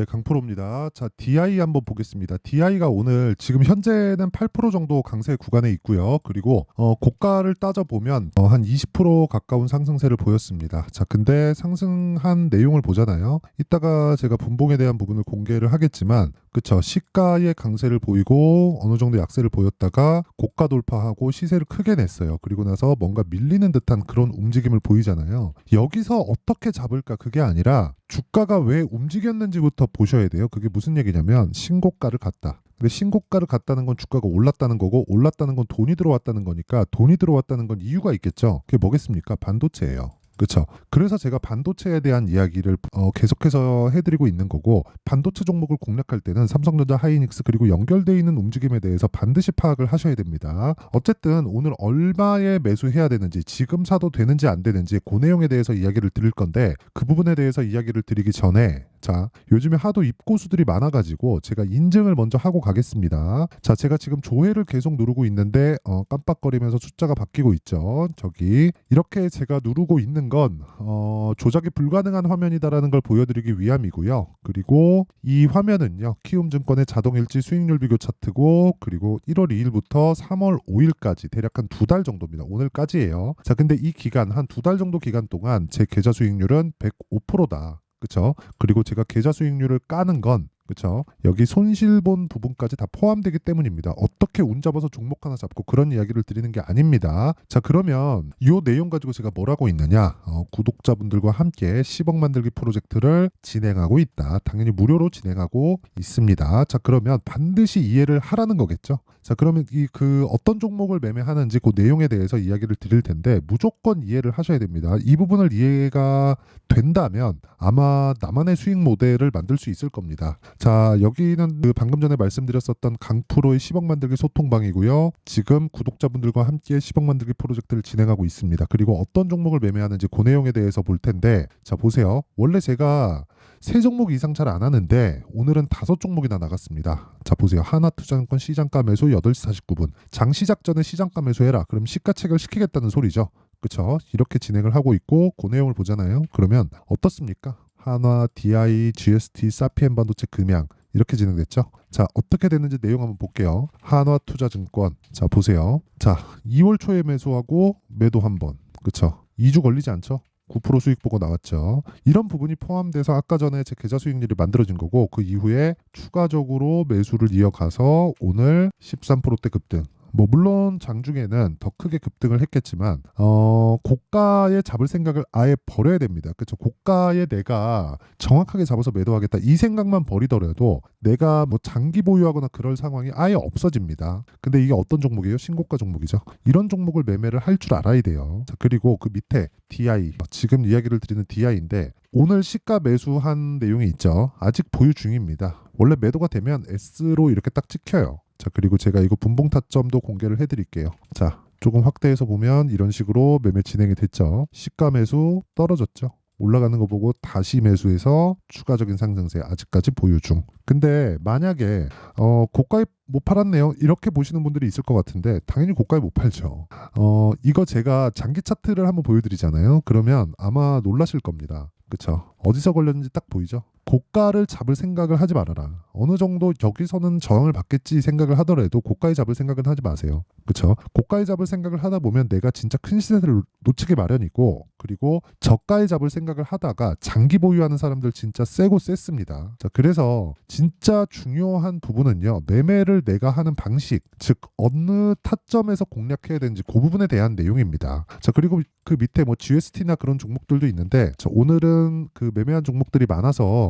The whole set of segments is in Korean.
네, 강프로입니다. 자, DI 한번 보겠습니다. DI가 오늘 지금 현재는 8% 정도 강세 구간에 있고요. 그리고 어, 고가를 따져 보면 어, 한20% 가까운 상승세를 보였습니다. 자, 근데 상승한 내용을 보잖아요. 이따가 제가 분봉에 대한 부분을 공개를 하겠지만, 그쵸? 시가의 강세를 보이고 어느 정도 약세를 보였다가 고가 돌파하고 시세를 크게 냈어요. 그리고 나서 뭔가 밀리는 듯한 그런 움직임을 보이잖아요. 여기서 어떻게 잡을까 그게 아니라 주가가 왜 움직였는지부터 보셔야 돼요. 그게 무슨 얘기냐면 신고가를 갔다. 근데 신고가를 갔다는 건 주가가 올랐다는 거고 올랐다는 건 돈이 들어왔다는 거니까 돈이 들어왔다는 건 이유가 있겠죠. 그게 뭐겠습니까? 반도체예요. 그렇죠. 그래서 제가 반도체에 대한 이야기를 어, 계속해서 해드리고 있는 거고 반도체 종목을 공략할 때는 삼성전자, 하이닉스 그리고 연결돼 있는 움직임에 대해서 반드시 파악을 하셔야 됩니다. 어쨌든 오늘 얼마에 매수해야 되는지 지금 사도 되는지 안 되는지 그 내용에 대해서 이야기를 드릴 건데 그 부분에 대해서 이야기를 드리기 전에 자 요즘에 하도 입고수들이 많아가지고 제가 인증을 먼저 하고 가겠습니다. 자 제가 지금 조회를 계속 누르고 있는데 어, 깜빡거리면서 숫자가 바뀌고 있죠. 저기 이렇게 제가 누르고 있는 건 어, 조작이 불가능한 화면이다라는 걸 보여드리기 위함이고요. 그리고 이 화면은요 키움증권의 자동일지 수익률 비교 차트고 그리고 1월 2일부터 3월 5일까지 대략 한 두 달 정도입니다. 오늘까지예요. 자 근데 이 기간 한 두 달 정도 기간 동안 제 계좌 수익률은 105%다. 그쵸? 그리고 제가 계좌 수익률을 까는 건 그쵸? 여기 손실 본 부분까지 다 포함되기 때문입니다. 어떻게 운 잡아서 종목 하나 잡고 그런 이야기를 드리는 게 아닙니다. 자 그러면 이 내용 가지고 제가 뭘 하고 있느냐? 어, 구독자분들과 함께 10억 만들기 프로젝트를 진행하고 있다. 당연히 무료로 진행하고 있습니다. 자 그러면 반드시 이해를 하라는 거겠죠? 자 그러면 이 그 어떤 종목을 매매하는지 그 내용에 대해서 이야기를 드릴 텐데 무조건 이해를 하셔야 됩니다. 이 부분을 이해가 된다면 아마 나만의 수익 모델을 만들 수 있을 겁니다. 자 여기는 그 방금 전에 말씀드렸었던 강프로의 10억 만들기 소통방이고요. 지금 구독자분들과 함께 10억 만들기 프로젝트를 진행하고 있습니다. 그리고 어떤 종목을 매매하는지 그 내용에 대해서 볼 텐데 자 보세요. 원래 제가 세 종목 이상 잘 안 하는데 오늘은 다섯 종목이나 나갔습니다. 자 보세요. 하나투자증권 시장가 매수 8시 49분. 장 시작 전에 시장가 매수해라. 그럼 시가 체결 시키겠다는 소리죠. 그쵸? 이렇게 진행을 하고 있고 그 내용을 보잖아요. 그러면 어떻습니까? 한화, DI, GST, 사피엔 반도체, 금양 이렇게 진행됐죠. 자 어떻게 됐는지 내용 한번 볼게요. 한화투자증권 자 보세요. 자 2월 초에 매수하고 매도 한번 그쵸? 2주 걸리지 않죠? 9% 수익 보고 나왔죠. 이런 부분이 포함돼서 아까 전에 제 계좌 수익률이 만들어진 거고 그 이후에 추가적으로 매수를 이어가서 오늘 13%대 급등. 뭐 물론 장중에는 더 크게 급등을 했겠지만 어 고가에 잡을 생각을 아예 버려야 됩니다. 그렇죠? 고가에 내가 정확하게 잡아서 매도하겠다 이 생각만 버리더라도 내가 뭐 장기 보유하거나 그럴 상황이 아예 없어집니다. 근데 이게 어떤 종목이에요? 신고가 종목이죠. 이런 종목을 매매를 할 줄 알아야 돼요. 자, 그리고 그 밑에 DI 지금 이야기를 드리는 DI인데 오늘 시가 매수한 내용이 있죠. 아직 보유 중입니다. 원래 매도가 되면 S로 이렇게 딱 찍혀요. 자 그리고 제가 이거 분봉 타점도 공개를 해드릴게요. 자 조금 확대해서 보면 이런 식으로 매매 진행이 됐죠. 시가 매수 떨어졌죠. 올라가는 거 보고 다시 매수해서 추가적인 상승세 아직까지 보유 중. 근데 만약에 어 고가에 못 팔았네요. 이렇게 보시는 분들이 있을 것 같은데 당연히 고가에 못 팔죠. 어 이거 제가 장기 차트를 한번 보여드리잖아요. 그러면 아마 놀라실 겁니다. 그쵸? 어디서 걸렸는지 딱 보이죠? 고가를 잡을 생각을 하지 말아라. 어느 정도 여기서는 저항을 받겠지 생각을 하더라도 고가에 잡을 생각은 하지 마세요. 그쵸? 고가에 잡을 생각을 하다 보면 내가 진짜 큰 시세를 놓치기 마련이고 그리고 저가에 잡을 생각을 하다가 장기 보유하는 사람들 진짜 세고 셌습니다. 자, 그래서 진짜 중요한 부분은요. 매매를 내가 하는 방식, 즉 어느 타점에서 공략해야 되는지 그 부분에 대한 내용입니다. 자, 그리고 그 밑에 뭐 GST나 그런 종목들도 있는데 자, 오늘은 그 매매한 종목들이 많아서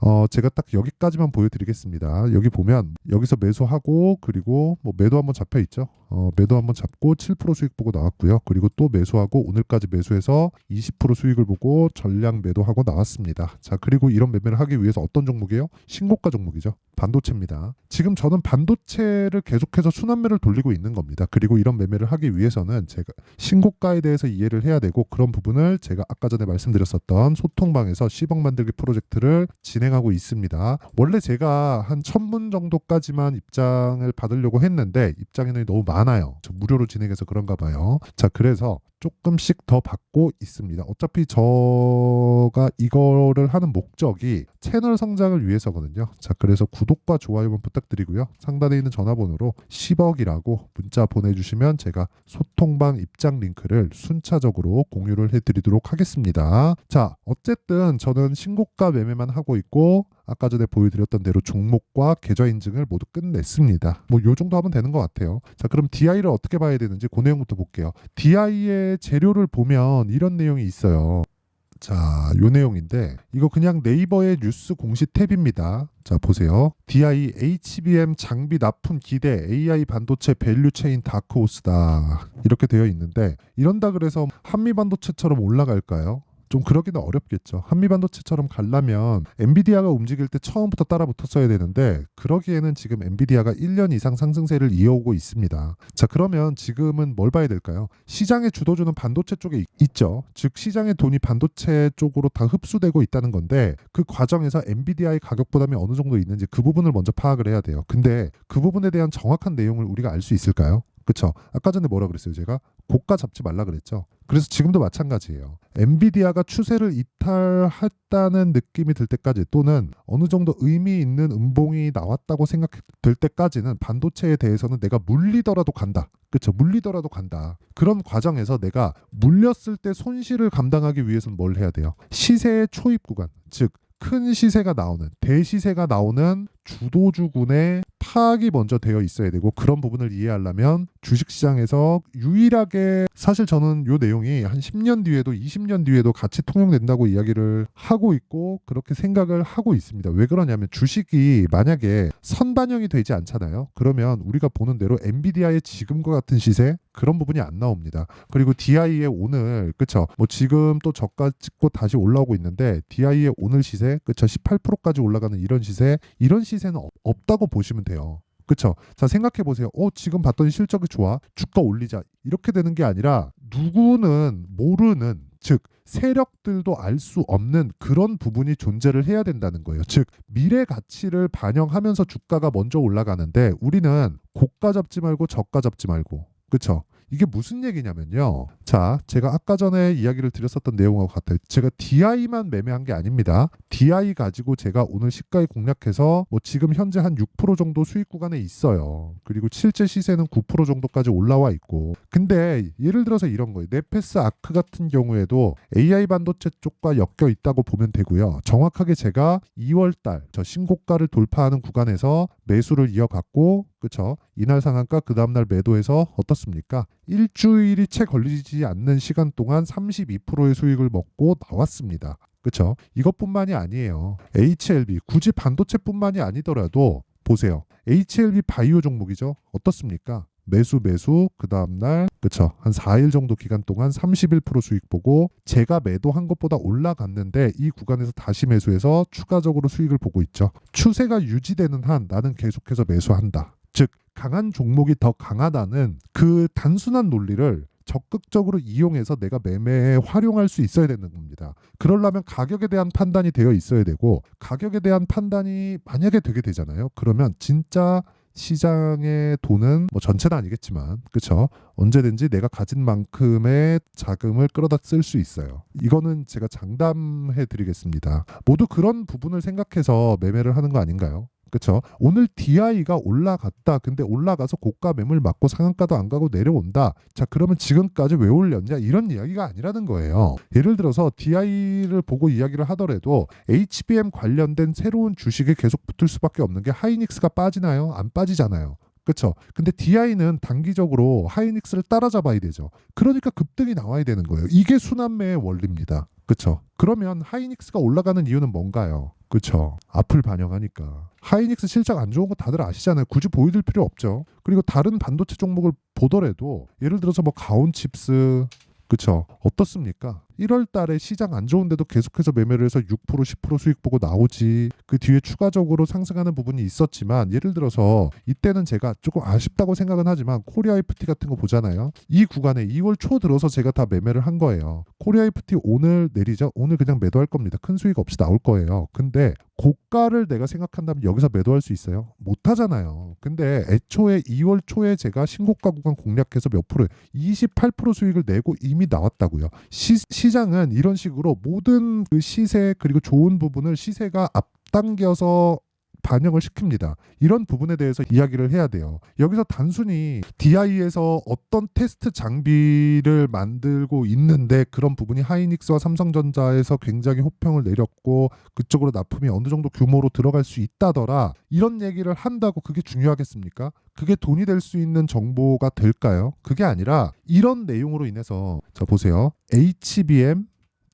어 제가 딱 여기까지만 보여드리겠습니다. 여기 보면 여기서 매수하고 그리고 뭐 매도 한번 잡혀 있죠. 어 매도 한번 잡고 7% 수익 보고 나왔고요. 그리고 또 매수하고 오늘까지 매수해서 20% 수익을 보고 전량 매도하고 나왔습니다. 자 그리고 이런 매매를 하기 위해서 어떤 종목이에요? 신고가 종목이죠. 반도체입니다. 지금 저는 반도체를 계속해서 순환매를 돌리고 있는 겁니다. 그리고 이런 매매를 하기 위해서는 제가 신고가에 대해서 이해를 해야 되고 그런 부분을 제가 아까 전에 말씀드렸었던 소통방에서 10억 만들기 프로젝트를 진행 하고 있습니다. 원래 제가 한 1000분 정도까지만 입장을 받으려고 했는데 입장 인원이 너무 많아요. 저 무료로 진행해서 그런가 봐요. 자, 그래서 조금씩 더 받고 있습니다. 어차피 저가 이거를 하는 목적이 채널 성장을 위해서거든요. 자, 그래서 구독과 좋아요만 부탁드리고요. 상단에 있는 전화번호로 10억이라고 문자 보내주시면 제가 소통방 입장 링크를 순차적으로 공유를 해드리도록 하겠습니다. 자, 어쨌든 저는 신고가 매매만 하고 있고 아까 전에 보여드렸던 대로 종목과 계좌 인증을 모두 끝냈습니다. 뭐 요 정도 하면 되는 것 같아요. 자, 그럼 DI를 어떻게 봐야 되는지 그 내용부터 볼게요. DI의 재료를 보면 이런 내용이 있어요. 자, 요 내용인데 이거 그냥 네이버의 뉴스 공식 탭입니다. 자, 보세요. DI HBM 장비 납품 기대 AI 반도체 밸류 체인 다크호스다. 이렇게 되어 있는데 이런다 그래서 한미 반도체처럼 올라갈까요? 좀 그러기는 어렵겠죠. 한미 반도체처럼 가려면 엔비디아가 움직일 때 처음부터 따라 붙었어야 되는데 그러기에는 지금 엔비디아가 1년 이상 상승세를 이어오고 있습니다. 자, 그러면 지금은 뭘 봐야 될까요? 시장의 주도주는 반도체 쪽에 있- 있죠. 즉 시장의 돈이 반도체 쪽으로 다 흡수되고 있다는 건데 그 과정에서 엔비디아의 가격 부담이 어느 정도 있는지 그 부분을 먼저 파악을 해야 돼요. 근데 그 부분에 대한 정확한 내용을 우리가 알 수 있을까요? 그쵸? 아까 전에 뭐라 그랬어요? 제가 고가 잡지 말라 그랬죠. 그래서 지금도 마찬가지예요. 엔비디아가 추세를 이탈했다는 느낌이 들 때까지 또는 어느 정도 의미 있는 음봉이 나왔다고 생각될 때까지는 반도체에 대해서는 내가 물리더라도 간다. 그쵸? 물리더라도 간다. 그런 과정에서 내가 물렸을 때 손실을 감당하기 위해서는 뭘 해야 돼요? 시세의 초입 구간, 즉 큰 시세가 나오는 대시세가 나오는 주도주군의 파악이 먼저 되어 있어야 되고 그런 부분을 이해하려면 주식시장에서 유일하게 사실 저는 요 내용이 한 10년 뒤에도 20년 뒤에도 같이 통용된다고 이야기를 하고 있고 그렇게 생각을 하고 있습니다. 왜 그러냐면 주식이 만약에 선반영이 되지 않잖아요. 그러면 우리가 보는 대로 엔비디아의 지금과 같은 시세 그런 부분이 안 나옵니다. 그리고 DI의 오늘 그쵸 뭐 지금 또 저가 찍고 다시 올라오고 있는데 DI의 오늘 시세 그쵸 18%까지 올라가는 이런 시세 이런 시세 는 없- 없다고 보시면 돼요. 그쵸? 자 생각해 보세요. 어 지금 봤더니 실적이 좋아. 주가 올리자. 이렇게 되는 게 아니라 누구는 모르는 즉 세력들도 알 수 없는 그런 부분이 존재를 해야 된다는 거예요. 즉 미래 가치를 반영하면서 주가가 먼저 올라가는데 우리는 고가 잡지 말고 저가 잡지 말고 그쵸? 이게 무슨 얘기냐면요. 자, 제가 아까 전에 이야기를 드렸었던 내용하고 같아요. 제가 DI만 매매한 게 아닙니다. DI 가지고 제가 오늘 시가에 공략해서 뭐 지금 현재 한 6% 정도 수익 구간에 있어요. 그리고 실제 시세는 9% 정도까지 올라와 있고. 근데 예를 들어서 이런 거예요. 네페스 아크 같은 경우에도 AI 반도체 쪽과 엮여 있다고 보면 되고요. 정확하게 제가 2월 달 저 신고가를 돌파하는 구간에서 매수를 이어갔고 그쵸 이날 상한가 그 다음날 매도해서 어떻습니까? 일주일이 채 걸리지 않는 시간 동안 32%의 수익을 먹고 나왔습니다. 그쵸 이것뿐만이 아니에요. HLB 굳이 반도체뿐만이 아니더라도 보세요. HLB 바이오 종목이죠. 어떻습니까? 매수 매수 그 다음날 그쵸 한 4일 정도 기간 동안 31% 수익 보고 제가 매도한 것보다 올라갔는데 이 구간에서 다시 매수해서 추가적으로 수익을 보고 있죠 추세가 유지되는 한 나는 계속해서 매수한다 즉 강한 종목이 더 강하다는 그 단순한 논리를 적극적으로 이용해서 내가 매매에 활용할 수 있어야 되는 겁니다. 그러려면 가격에 대한 판단이 되어 있어야 되고 가격에 대한 판단이 만약에 되게 되잖아요. 그러면 진짜 시장의 돈은 뭐 전체는 아니겠지만 그쵸 언제든지 내가 가진 만큼의 자금을 끌어다 쓸 수 있어요 이거는 제가 장담해 드리겠습니다 모두 그런 부분을 생각해서 매매를 하는 거 아닌가요 그쵸 오늘 DI가 올라갔다 근데 올라가서 고가 매물 맞고 상한가도 안 가고 내려온다 자 그러면 지금까지 왜 올렸냐 이런 이야기가 아니라는 거예요 예를 들어서 DI를 보고 이야기를 하더라도 HBM 관련된 새로운 주식에 계속 붙을 수밖에 없는 게 하이닉스가 빠지나요 안 빠지잖아요 그렇죠. 근데 DI는 단기적으로 하이닉스를 따라잡아야 되죠. 그러니까 급등이 나와야 되는 거예요. 이게 순환매의 원리입니다. 그렇죠. 그러면 하이닉스가 올라가는 이유는 뭔가요? 그렇죠. 앞을 반영하니까. 하이닉스 실적 안 좋은 거 다들 아시잖아요. 굳이 보여줄 필요 없죠. 그리고 다른 반도체 종목을 보더라도 예를 들어서 뭐 가온 칩스 그쵸 어떻습니까 1월 달에 시장 안 좋은데도 계속해서 매매를 해서 6% 10% 수익 보고 나오지. 그 뒤에 추가적으로 상승하는 부분이 있었지만 예를 들어서 이때는 제가 조금 아쉽다고 생각은 하지만 코리아 FT 같은 거 보잖아요. 이 구간에 2월 초 들어서 제가 다 매매를 한 거예요. 코리아 FT 오늘 내리죠. 오늘 그냥 매도할 겁니다. 큰 수익 없이 나올 거예요. 근데 고가를 내가 생각한다면 여기서 매도할 수 있어요? 못 하잖아요. 근데 애초에 2월 초에 제가 신고가 구간 공략해서 몇 프로 28% 수익을 내고 이미 나왔다고요. 시, 시 장은 이런 식으로 모든 그 시세 그리고 좋은 부분을 시세가 앞당겨서 반영을 시킵니다. 이런 부분에 대해서 이야기를 해야 돼요. 여기서 단순히 DI에서 어떤 테스트 장비를 만들고 있는데 그런 부분이 하이닉스와 삼성전자에서 굉장히 호평을 내렸고 그쪽으로 납품이 어느 정도 규모로 들어갈 수 있다더라. 이런 얘기를 한다고 그게 중요하겠습니까? 그게 돈이 될 수 있는 정보가 될까요? 그게 아니라 이런 내용으로 인해서 자 보세요. HBM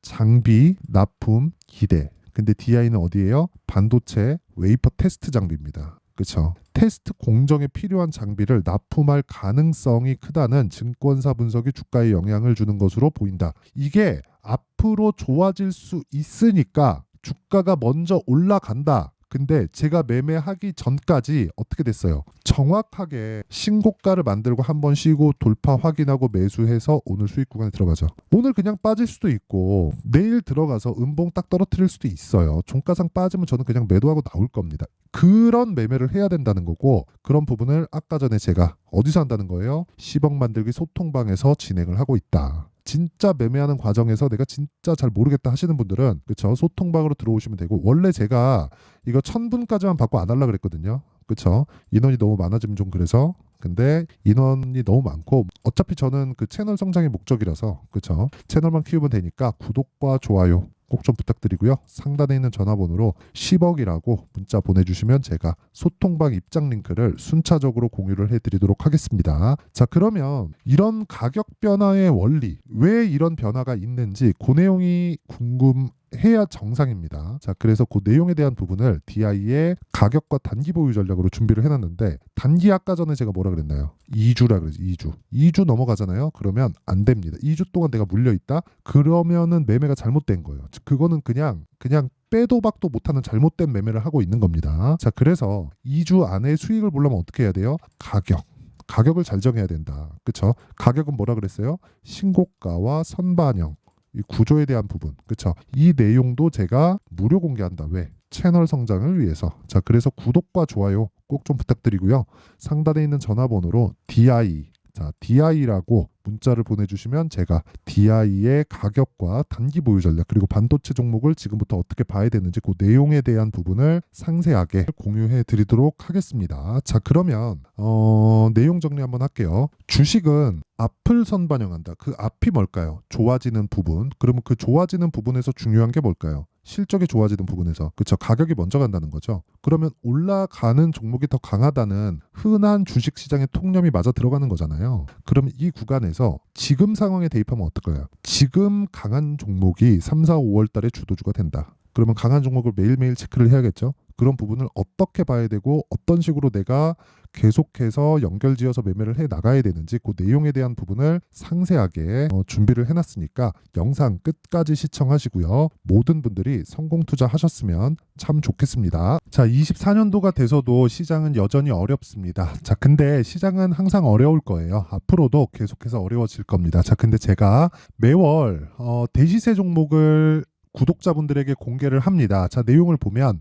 장비 납품 기대. 근데 DI는 어디예요? 반도체 웨이퍼 테스트 장비입니다. 그렇죠. 테스트 공정에 필요한 장비를 납품할 가능성이 크다는 증권사 분석이 주가에 영향을 주는 것으로 보인다. 이게 앞으로 좋아질 수 있으니까 주가가 먼저 올라간다. 근데 제가 매매하기 전까지 어떻게 됐어요? 정확하게 신고가를 만들고 한 번 쉬고 돌파 확인하고 매수해서 오늘 수익 구간에 들어가죠. 오늘 그냥 빠질 수도 있고 내일 들어가서 음봉 딱 떨어뜨릴 수도 있어요. 종가상 빠지면 저는 그냥 매도하고 나올 겁니다. 그런 매매를 해야 된다는 거고 그런 부분을 아까 전에 제가 어디서 한다는 거예요? 10억 만들기 소통방에서 진행을 하고 있다. 진짜 매매하는 과정에서 내가 진짜 잘 모르겠다 하시는 분들은 그쵸? 소통방으로 들어오시면 되고 원래 제가 이거 천 분까지만 받고 안 하려 그랬거든요. 그쵸? 인원이 너무 많아지면 좀 그래서. 근데 인원이 너무 많고 어차피 저는 그 채널 성장의 목적이라서 그쵸? 채널만 키우면 되니까 구독과 좋아요 꼭 좀 부탁드리고요. 상단에 있는 전화번호로 10억이라고 문자 보내주시면 제가 소통방 입장 링크를 순차적으로 공유를 해드리도록 하겠습니다. 자 그러면 이런 가격 변화의 원리 왜 이런 변화가 있는지 그 내용이 궁금. 해야 정상입니다. 자, 그래서 그 내용에 대한 부분을 DI의 가격과 단기 보유 전략으로 준비를 해놨는데 단기 아까 전에 제가 뭐라 그랬나요? 2주라 그러지 2주. 2주 넘어가잖아요. 그러면 안 됩니다. 2주 동안 내가 물려 있다. 그러면은 매매가 잘못된 거예요. 즉, 그거는 그냥 그냥 빼도 박도 못하는 잘못된 매매를 하고 있는 겁니다. 자, 그래서 2주 안에 수익을 보려면 어떻게 해야 돼요? 가격. 가격을 잘 정해야 된다. 그쵸? 가격은 뭐라 그랬어요? 신고가와 선반영. 이 구조에 대한 부분, 그쵸? 이 내용도 제가 무료 공개한다. 왜? 채널 성장을 위해서. 자, 그래서 구독과 좋아요 꼭 좀 부탁드리고요. 상단에 있는 전화번호로 DI 자, DI라고 문자를 보내주시면 제가 DI의 가격과 단기 보유 전략 그리고 반도체 종목을 지금부터 어떻게 봐야 되는지 그 내용에 대한 부분을 상세하게 공유해 드리도록 하겠습니다. 자, 그러면 어, 내용 정리 한번 할게요. 주식은 앞을 선반영한다. 그 앞이 뭘까요? 좋아지는 부분. 그러면 그 좋아지는 부분에서 중요한 게 뭘까요? 실적이 좋아지는 부분에서 그쵸 가격이 먼저 간다는 거죠. 그러면 올라가는 종목이 더 강하다는 흔한 주식 시장의 통념이 맞아 들어가는 거잖아요. 그럼 이 구간에서 지금 상황에 대입하면 어떨까요? 지금 강한 종목이 3, 4, 5월 달에 주도주가 된다. 그러면 강한 종목을 매일매일 체크를 해야겠죠. 그런 부분을 어떻게 봐야 되고 어떤 식으로 내가 계속해서 연결지어서 매매를 해 나가야 되는지 그 내용에 대한 부분을 상세하게 어, 준비를 해놨으니까 영상 끝까지 시청하시고요. 모든 분들이 성공 투자하셨으면 참 좋겠습니다. 자, 24년도가 돼서도 시장은 여전히 어렵습니다. 자, 근데 시장은 항상 어려울 거예요. 앞으로도 계속해서 어려워질 겁니다. 자, 근데 제가 매월 어, 대시세 종목을 구독자분들에게 공개를 합니다. 자, 내용을 보면